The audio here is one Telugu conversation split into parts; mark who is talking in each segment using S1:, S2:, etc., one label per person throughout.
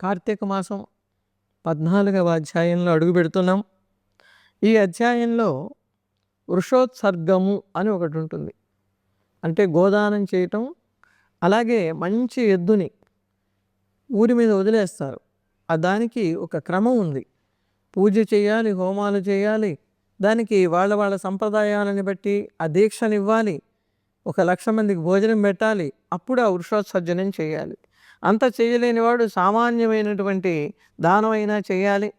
S1: కార్తీక మాసం పద్నాలుగవ అధ్యాయంలో అడుగు పెడుతున్నాం. ఈ అధ్యాయంలో వృషోత్సర్గము అని ఒకటి ఉంటుంది. అంటే గోదానం చేయటం అలాగే మంచి ఎద్దుని ఊరి మీద వదిలేస్తారు. ఆ దానికి ఒక క్రమం ఉంది. పూజ చేయాలి హోమాలు చేయాలి దానికి వాళ్ళ వాళ్ళ సంప్రదాయాలను బట్టి ఆ దీక్షనివ్వాలి ఒక లక్ష మందికి భోజనం పెట్టాలి అప్పుడు ఆ వృషోత్సర్జనం చేయాలి. అంత చేయలేని వాడు సామాన్యమైనటువంటి దానమైనా చేయాలి.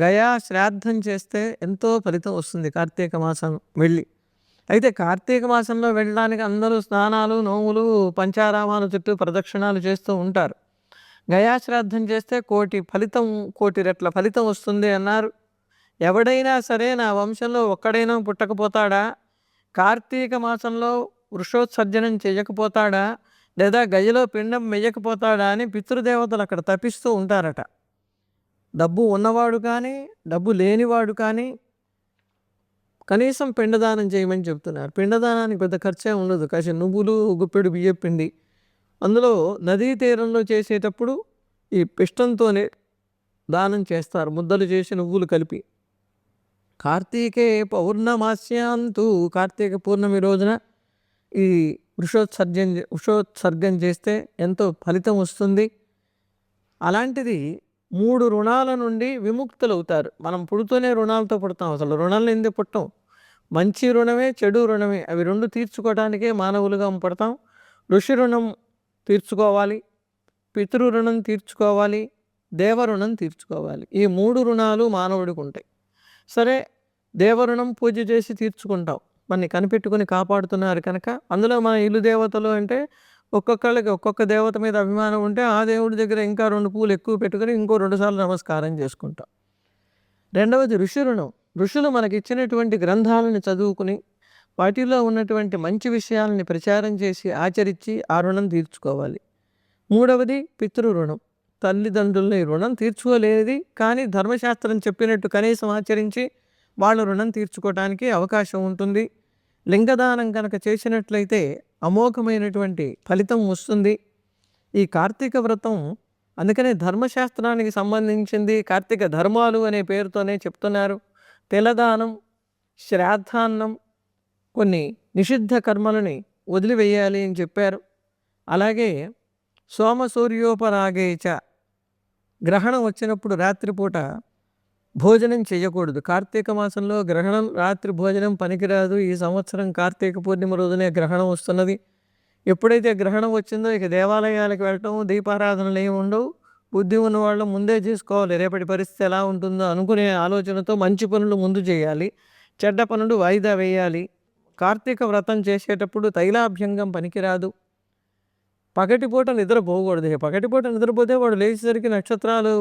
S1: గయా శ్రాద్ధం చేస్తే ఎంతో ఫలితం వస్తుంది కార్తీక మాసం వెళ్ళి. అయితే కార్తీక మాసంలో వెళ్ళడానికి అందరూ స్నానాలు నోములు పంచారామాలు చుట్టూ ప్రదక్షిణాలు చేస్తూ ఉంటారు. గయా శ్రాద్ధం చేస్తే కోటి ఫలితం కోటి రెట్ల ఫలితం వస్తుంది అన్నారు. ఎవడైనా సరే నా వంశంలో ఒక్కడైనా పుట్టకపోతాడా? కార్తీక మాసంలో వృషోత్సర్జనం చేయకపోతాడా? లేదా గదిలో పిండం మెయ్యకపోతాడా అని పితృదేవతలు అక్కడ తప్పిస్తూ ఉంటారట. డబ్బు ఉన్నవాడు కానీ డబ్బు లేనివాడు కానీ కనీసం పిండదానం చేయమని చెప్తున్నారు. పిండదానానికి పెద్ద ఖర్చే ఉండదు. కాసి నువ్వులు గుప్పెడు బియ్య పిండి. అందులో నదీ తీరంలో చేసేటప్పుడు ఈ పిష్టంతోనే దానం చేస్తారు. ముద్దలు చేసి నువ్వులు కలిపి. కార్తీకే పౌర్ణమాస్యాంతు కార్తీక పూర్ణమి రోజున ఈ వృషోత్సర్జం వృషోత్సర్గం చేస్తే ఎంతో ఫలితం వస్తుంది. అలాంటిది మూడు రుణాల నుండి విముక్తులవుతారు. మనం పుడుతూనే రుణాలతో పుడతాం. అసలు రుణాలను ఎందుకు పుట్టాం? మంచి రుణమే చెడు రుణమే. అవి రెండు తీర్చుకోవడానికే మానవులుగా పడతాం. ఋషి రుణం తీర్చుకోవాలి. పితృ రుణం తీర్చుకోవాలి. దేవరుణం తీర్చుకోవాలి. ఈ మూడు రుణాలు మానవుడికి ఉంటాయి. సరే దేవరుణం పూజ చేసి తీర్చుకుంటాం. మనని కనిపెట్టుకుని కాపాడుతున్నారు కనుక అందులో మన ఇల్లు దేవతలు అంటే ఒక్కొక్కళ్ళకి ఒక్కొక్క దేవత మీద అభిమానం ఉంటే ఆ దేవుడి దగ్గర ఇంకా రెండు పూలు ఎక్కువ పెట్టుకుని ఇంకో రెండుసార్లు నమస్కారం చేసుకుంటాం. రెండవది ఋషులను ఋషులు మనకి ఇచ్చినటువంటి గ్రంథాలను చదువుకుని వాటిలో ఉన్నటువంటి మంచి విషయాలని ప్రచారం చేసి ఆచరించి ఆ రుణం తీర్చుకోవాలి. మూడవది పితృ రుణం. తల్లిదండ్రులని రుణం తీర్చుకోలేనిది కానీ ధర్మశాస్త్రం చెప్పినట్టు కనీసం ఆచరించి వాళ్ళ రుణం తీర్చుకోవడానికి అవకాశం ఉంటుంది. లింగదానం కనుక చేసినట్లయితే అమోఘమైనటువంటి ఫలితం వస్తుంది. ఈ కార్తీక వ్రతం అందుకనే ధర్మశాస్త్రానికి సంబంధించింది కార్తీక ధర్మాలు అనే పేరుతోనే చెప్తున్నారు. తెలదానం శ్రాద్ధాన్నం కొన్ని నిషిద్ధ కర్మలని వదిలివేయాలి అని చెప్పారు. అలాగే సోమసూర్యోపరాగేచ గ్రహణం వచ్చినప్పుడు రాత్రిపూట భోజనం చేయకూడదు. కార్తీక మాసంలో గ్రహణం రాత్రి భోజనం పనికిరాదు. ఈ సంవత్సరం కార్తీక పూర్ణిమ రోజునే గ్రహణం వస్తున్నది. ఎప్పుడైతే గ్రహణం వచ్చిందో ఇక దేవాలయాలకు వెళ్ళటం దీపారాధనలు ఏమి ఉండవు. బుద్ధి ఉన్న వాళ్ళు ముందే చేసుకోవాలి. రేపటి పరిస్థితి ఎలా ఉంటుందో అనుకునే ఆలోచనతో మంచి పనులు ముందు చేయాలి. చెడ్డ పనులు వాయిదా వేయాలి. కార్తీక వ్రతం చేసేటప్పుడు తైలాభ్యంగం పనికిరాదు. పగటిపూట నిద్రపోకూడదు. పగటిపూట నిద్రపోతే వాడు లేచేసరికి నక్షత్రాలు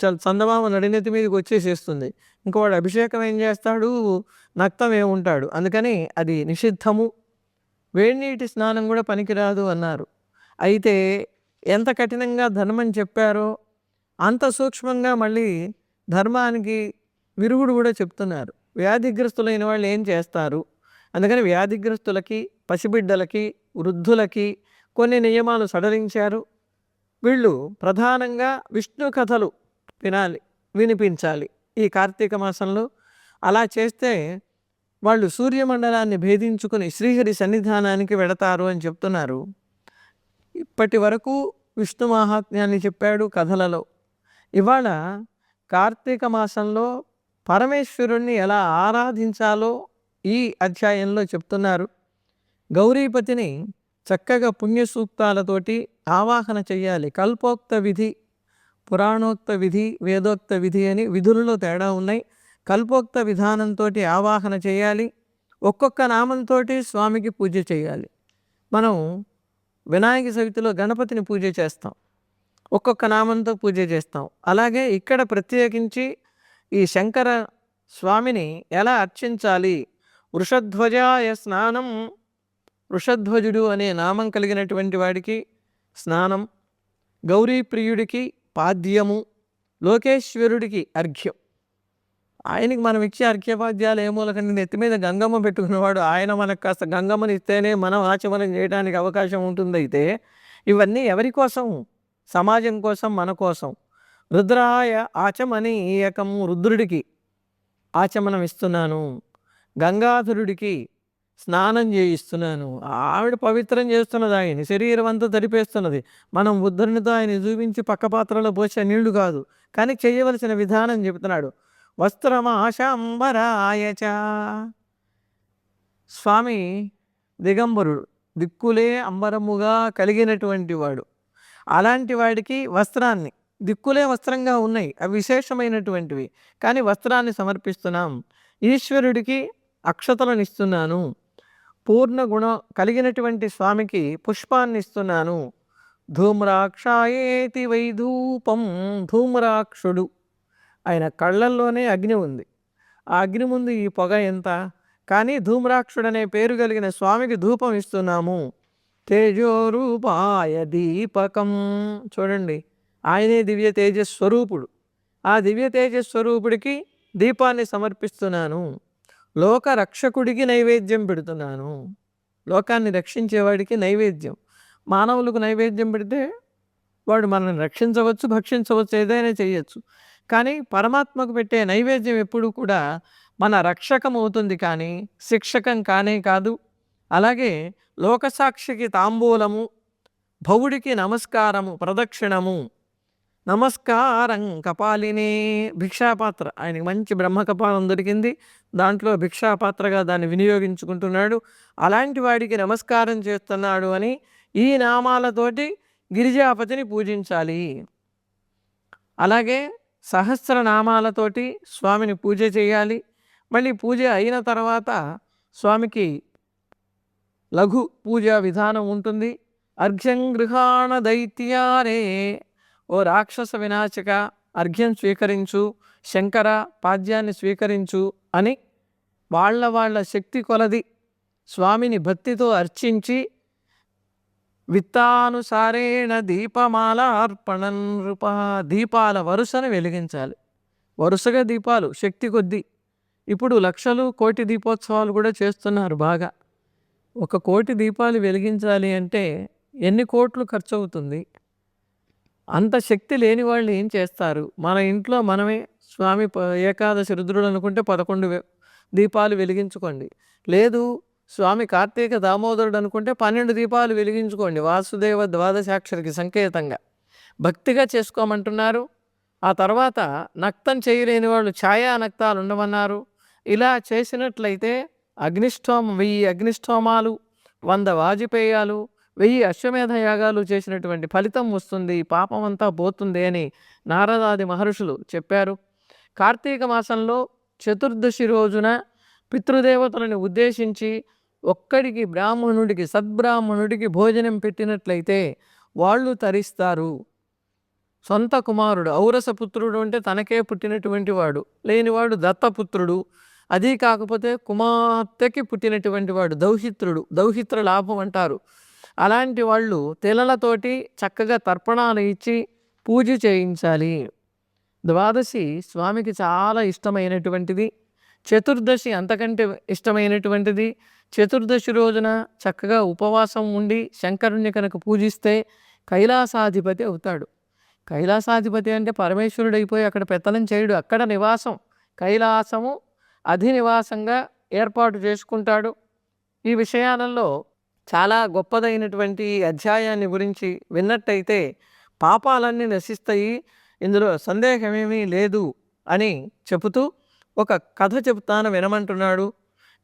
S1: చందమామ నడినెత్తి మీదకి వచ్చేసేస్తుంది. ఇంకా వాడు అభిషేకం ఏం చేస్తాడు? నక్తం ఏముంటాడు అందుకని అది నిషిద్ధము. వేడినీటి స్నానం కూడా పనికిరాదు అన్నారు. అయితే ఎంత కఠినంగా ధర్మం చెప్పారో అంత సూక్ష్మంగా మళ్ళీ ధర్మానికి విరుగుడు కూడా చెప్తున్నారు. వ్యాధిగ్రస్తులైన వాళ్ళు ఏం చేస్తారు? అందుకని వ్యాధిగ్రస్తులకి పసిబిడ్డలకి వృద్ధులకి కొన్ని నియమాలు సడలించారు. వీళ్ళు ప్రధానంగా విష్ణు కథలు వినాలి వినిపించాలి ఈ కార్తీక మాసంలో. అలా చేస్తే వాళ్ళు సూర్యమండలాన్ని భేదించుకుని శ్రీహరి సన్నిధానానికి వెడతారు అని చెప్తున్నారు. ఇప్పటి వరకు విష్ణు మహాత్మ్యాన్ని చెప్పాడు కథలలో. ఇవాళ కార్తీక మాసంలో పరమేశ్వరుణ్ణి ఎలా ఆరాధించాలో ఈ అధ్యాయంలో చెప్తున్నారు. గౌరీపతిని చక్కగా పుణ్యసూక్తాలతోటి ఆవాహన చేయాలి కల్పోక్త విధి పురాణోక్త విధి వేదోక్త విధి అని విధులలో తేడా ఉన్నాయి. కల్పోక్త విధానంతో ఆవాహన చేయాలి ఒక్కొక్క నామంతో స్వామికి పూజ చేయాలి మనం వినాయక చవితిలో గణపతిని పూజ చేస్తాం. ఒక్కొక్క నామంతో పూజ చేస్తాం. అలాగే ఇక్కడ ప్రత్యేకించి ఈ శంకర స్వామిని ఎలా అర్చించాలి? వృషధ్వజాయ స్నానం వృషధ్వజుడు అనే నామం కలిగినటువంటి వాడికి స్నానం గౌరీప్రియుడికి పాద్యము లోకేశ్వరుడికి అర్ఘ్యం. ఆయనకి మనం ఇచ్చే అర్ఘ్యపాద్యాలు ఏమూలకండి నెత్తి మీద గంగమ్మ పెట్టుకున్నవాడు ఆయన మనకు కాస్త గంగమ్మని ఇస్తేనే మనం ఆచమనం చేయడానికి అవకాశం ఉంటుందైతే ఇవన్నీ ఎవరి కోసం? సమాజం కోసం మన కోసం. రుద్రాయ ఆచమనీయకం రుద్రుడికి ఆచమనం ఇస్తున్నాను. గంగాధరుడికి స్నానం చేయిస్తున్నాను. ఆవిడ పవిత్రం చేస్తున్నది ఆయన శరీరం అంతా తడిపేస్తున్నది. మనం బుద్ధునితో ఆయన చూపించి పక్క పాత్రలో పోసే నీళ్ళు కాదు. కానీ చేయవలసిన విధానం చెబుతున్నాడు వస్త్రమాశాంబరాయచ స్వామి దిగంబరుడు. దిక్కులే అంబరముగా కలిగినటువంటి వాడు. అలాంటి వాడికి వస్త్రాన్ని దిక్కులే వస్త్రంగా ఉన్నాయి. అవి విశేషమైనటువంటివి. కానీ వస్త్రాన్ని సమర్పిస్తున్నాం. ఈశ్వరుడికి అక్షతలను ఇస్తున్నాను. పూర్ణ గుణం కలిగినటువంటి స్వామికి పుష్పాన్ని ఇస్తున్నాను ధూమ్రాక్షాయేతి వైధూపం ధూమ్రాక్షుడు. ఆయన కళ్ళల్లోనే అగ్ని ఉంది. ఆ అగ్ని ముందు ఈ పొగ ఎంత? కానీ ధూమ్రాక్షుడనే పేరు కలిగిన స్వామికి ధూపం ఇస్తున్నాము. తేజోరూపాయ దీపకం. చూడండి ఆయనే దివ్య తేజస్వరూపుడు. ఆ దివ్య తేజస్వరూపుడికి దీపాన్ని సమర్పిస్తున్నాను. లోక రక్షకుడికి నైవేద్యం పెడుతున్నాను. లోకాన్ని రక్షించేవాడికి నైవేద్యం. మానవులకు నైవేద్యం పెడితే వాడు మనల్ని రక్షించవచ్చు భక్షించవచ్చు ఏదైనా చేయొచ్చు. కానీ పరమాత్మకు పెట్టే నైవేద్యం ఎప్పుడూ కూడా మన రక్షకం అవుతుంది కానీ శిక్షకం కానే కాదు. అలాగే లోకసాక్షికి తాంబూలము భవుడికి నమస్కారము ప్రదక్షిణము నమస్కారం కపాలినే. భిక్షాపాత్ర. ఆయనకి మంచి బ్రహ్మ కపాలం దొరికింది. దాంట్లో భిక్షాపాత్రగా దాన్ని వినియోగించుకుంటున్నాడు. అలాంటి వాడికి నమస్కారం చేస్తున్నాడు అని ఈ నామాలతోటి గిరిజాపతిని పూజించాలి. అలాగే సహస్రనామాలతోటి స్వామిని పూజ చేయాలి. మళ్ళీ పూజ అయిన తర్వాత స్వామికి లఘు పూజా విధానం ఉంటుంది. అర్ఘ్యం గృహాణ దైత్యారే ఓ రాక్షస వినాశక అర్ఘ్యం స్వీకరించు శంకర పాద్యాన్ని స్వీకరించు అని వాళ్ళ వాళ్ళ శక్తి కొలది స్వామిని భక్తితో అర్చించి విత్తానుసారేణ దీపమాల అర్పణ రూప దీపాల వరుసను వెలిగించాలి. వరుసగా దీపాలు శక్తి కొద్దీ. ఇప్పుడు లక్షలు కోటి దీపోత్సవాలు కూడా చేస్తున్నారు బాగా. ఒక కోటి దీపాలు వెలిగించాలి అంటే ఎన్ని కోట్లు ఖర్చు అవుతుంది అంత శక్తి లేని వాళ్ళు ఏం చేస్తారు? మన ఇంట్లో మనమే స్వామి ప- ఏకాదశి రుద్రుడు అనుకుంటే పదకొండు దీపాలు వెలిగించుకోండి. లేదు స్వామి కార్తీక దామోదరుడు అనుకుంటే పన్నెండు దీపాలు వెలిగించుకోండి. వాసుదేవ ద్వాదశాక్షరికి సంకేతంగా. భక్తిగా చేసుకోమంటున్నారు. ఆ తర్వాత నక్తం చేయలేని వాళ్ళు ఛాయా నక్తాలు ఉండమన్నారు. ఇలా చేసినట్లయితే అగ్నిష్టోమ వెయ్యి అగ్నిష్టోమాలు వంద వాజపేయాలు వెయ్యి అశ్వమేధ యాగాలు చేసినటువంటి ఫలితం వస్తుంది పాపం అంతా పోతుంది అని నారదాది మహర్షులు చెప్పారు. కార్తీక మాసంలో చతుర్దశి రోజున పితృదేవతలను ఉద్దేశించి ఒక్కడికి బ్రాహ్మణుడికి సద్బ్రాహ్మణుడికి భోజనం పెట్టినట్లయితే వాళ్ళు తరిస్తారు. సొంత కుమారుడు ఔరసపుత్రుడు అంటే తనకే పుట్టినటువంటి వాడు లేనివాడు దత్తపుత్రుడు అది కాకపోతే కుమార్తెకి పుట్టినటువంటి వాడు దౌహిత్రుడు దౌహిత్ర లాభం అంటారు. అలాంటి వాళ్ళు తెలలతోటి చక్కగా తర్పణాలు ఇచ్చి పూజ చేయించాలి. ద్వాదశి స్వామికి చాలా ఇష్టమైనటువంటిది. చతుర్దశి అంతకంటే ఇష్టమైనటువంటిది. చతుర్దశి రోజున చక్కగా ఉపవాసం ఉండి శంకరుణ్ణి కనుక పూజిస్తే కైలాసాధిపతి అవుతాడు. కైలాసాధిపతి అంటే పరమేశ్వరుడు అయిపోయి అక్కడ పెత్తనం చేయడు. అక్కడ నివాసం కైలాసము అధినివాసంగా ఏర్పాటు చేసుకుంటాడు. ఈ విషయాలలో చాలా గొప్పదైనటువంటి అధ్యాయాన్ని గురించి విన్నట్టయితే పాపాలన్నీ నశిస్తాయి ఇందులో సందేహమేమీ లేదు అని చెబుతూ ఒక కథ చెబుతాను వినమంటున్నాడు.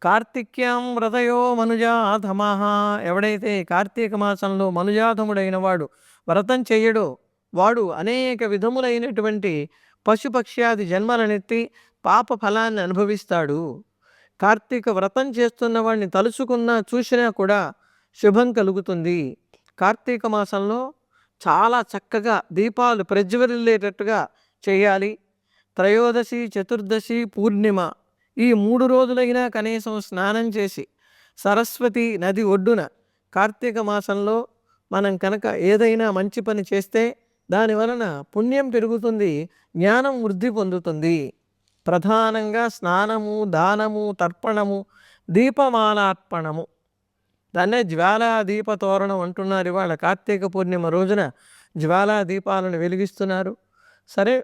S1: కార్తిక్యం వ్రతయో మనుజాధమః. ఎవడైతే కార్తీక మాసంలో మనుజాధముడైన వాడు వ్రతం చేయడో వాడు అనేక విధములైనటువంటి పశుపక్ష్యాది జన్మలనెత్తి పాప ఫలాన్ని అనుభవిస్తాడు. కార్తీక వ్రతం చేస్తున్న వాడిని తలుచుకున్నా చూసినా కూడా శుభం కలుగుతుంది. కార్తీక మాసంలో చాలా చక్కగా దీపాలు ప్రజ్వరిల్లేటట్టుగా చేయాలి. త్రయోదశి చతుర్దశి పూర్ణిమ ఈ మూడు రోజులైనా కనీసం స్నానం చేసి సరస్వతి నది ఒడ్డున కార్తీక మాసంలో మనం కనుక ఏదైనా మంచి పని చేస్తే దాని వలన పుణ్యం పెరుగుతుంది జ్ఞానం వృద్ధి పొందుతుంది. ప్రధానంగా స్నానము దానము తర్పణము దీపమాలార్పణము. దాన్నే జ్వాలా దీప తోరణం అంటున్నారు ఇవాళ కార్తీక పూర్ణిమ రోజున. జ్వాలా దీపాలను వెలిగిస్తున్నారు. సరే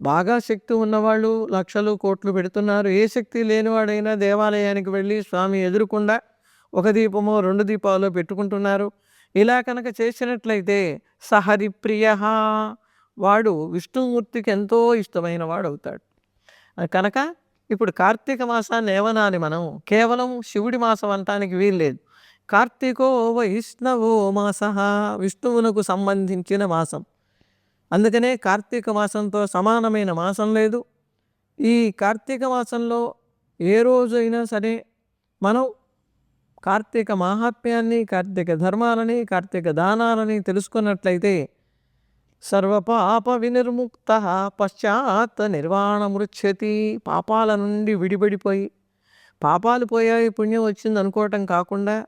S1: బాగా శక్తి ఉన్నవాళ్ళు లక్షలు కోట్లు పెడుతున్నారు. ఏ శక్తి లేనివాడైనా దేవాలయానికి వెళ్ళి స్వామి ఎదురుకుండా ఒక దీపమో రెండు దీపాలు పెట్టుకుంటున్నారు. ఇలా కనుక చేసినట్లయితే సహరిప్రియ వాడు విష్ణుమూర్తికి ఎంతో ఇష్టమైన వాడు అవుతాడు కనుక ఇప్పుడు కార్తీక మాసాన్ని ఏమనాలి మనం. కేవలం శివుడి మాసం అనటానికి వీల్లేదు. కార్తీకో వైష్ణవో మాస విష్ణువునకు సంబంధించిన మాసం. అందుకనే కార్తీక మాసంతో సమానమైన మాసం లేదు. ఈ కార్తీక మాసంలో ఏ రోజైనా సరే మనం కార్తీక మాహాత్మ్యాన్ని కార్తీక ధర్మాలని కార్తీక దానాలని తెలుసుకున్నట్లయితే సర్వపాప వినిర్ముక్త పశ్చాత్ నిర్వాణమృచ్చతి పాపాల నుండి విడిపడిపోయి పాపాలు పోయాయి పుణ్యం వచ్చింది అనుకోవటం కాకుండా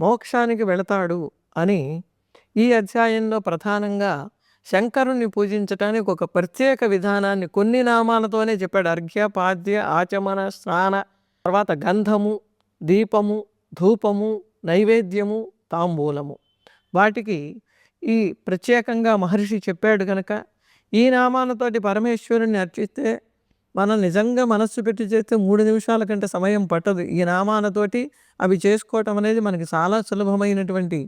S1: మోక్షానికి వెళతాడు అని ఈ అధ్యాయంలో ప్రధానంగా శంకరుణ్ణి పూజించటానికి ఒక ప్రత్యేక విధానాన్ని కొన్ని నామాలతోనే చెప్పాడు. అర్ఘ్య పాద్య ఆచమన స్నాన తర్వాత గంధము దీపము ధూపము నైవేద్యము తాంబూలము. వాటికి ఈ ప్రత్యేకంగా మహర్షి చెప్పాడు కనుక ఈ నామాలతోటి పరమేశ్వరుని అర్చిస్తే మనం నిజంగా మనస్సు పెట్టి చేస్తే మూడు నిమిషాల కంటే సమయం పట్టదు. ఈ నామాలతోటి అవి చేసుకోవటం అనేది మనకి చాలా సులభమైనటువంటి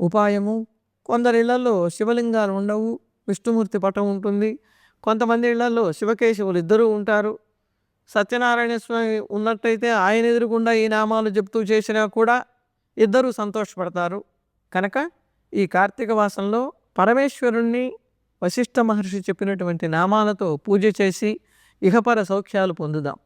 S1: ఉపాయము. కొందరి ఇళ్ళలో శివలింగాలు ఉండవు విష్ణుమూర్తి పటం ఉంటుంది. కొంతమంది ఇళ్ళలో శివకేశవులు ఇద్దరూ ఉంటారు. సత్యనారాయణ స్వామి ఉన్నట్టయితే ఆయన ఎదురుకుండా ఈ నామాలు చెప్తూ చేసినా కూడా ఇద్దరూ సంతోషపడతారు. కనుక ఈ కార్తీక మాసంలో పరమేశ్వరుణ్ణి వశిష్ఠ మహర్షి చెప్పినటువంటి నామాలతో పూజ చేసి ఇహపర సౌఖ్యాలు పొందుదాం.